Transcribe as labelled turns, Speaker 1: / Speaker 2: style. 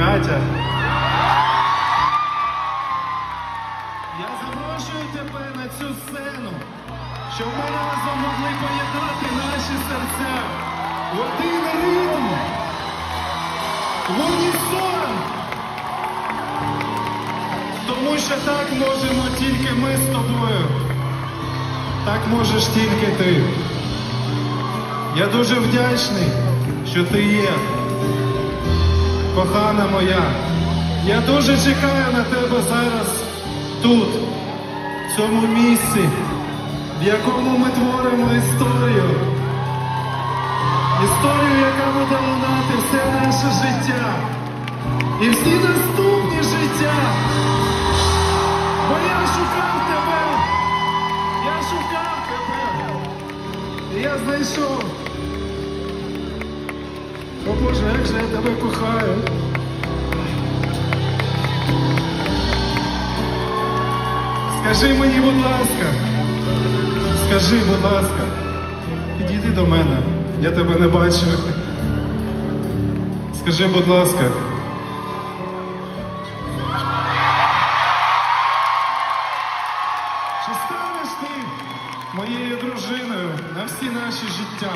Speaker 1: Катя. Я запрошую тебе на цю сцену, щоб ми разом могли поєднати наші серця в один ритм, в унісон. Тому що так можемо тільки ми з тобою. Так можеш тільки ти. Я дуже вдячний, що ти є. Кохана моя, я дуже чекаю на тебе зараз тут, в цьому місці, в якому ми творимо історію. Історію, яка буде лунати все наше життя. І всі наступні життя. Бо я шукав тебе. Я шукав тебе. І я знайшов. О Боже, як же я тебе кохаю. Скажи мені, будь ласка, скажи, будь ласка, підійди до мене, я тебе не бачу. Скажи, будь ласка. Чи станеш ти моєю дружиною на всі наші життя?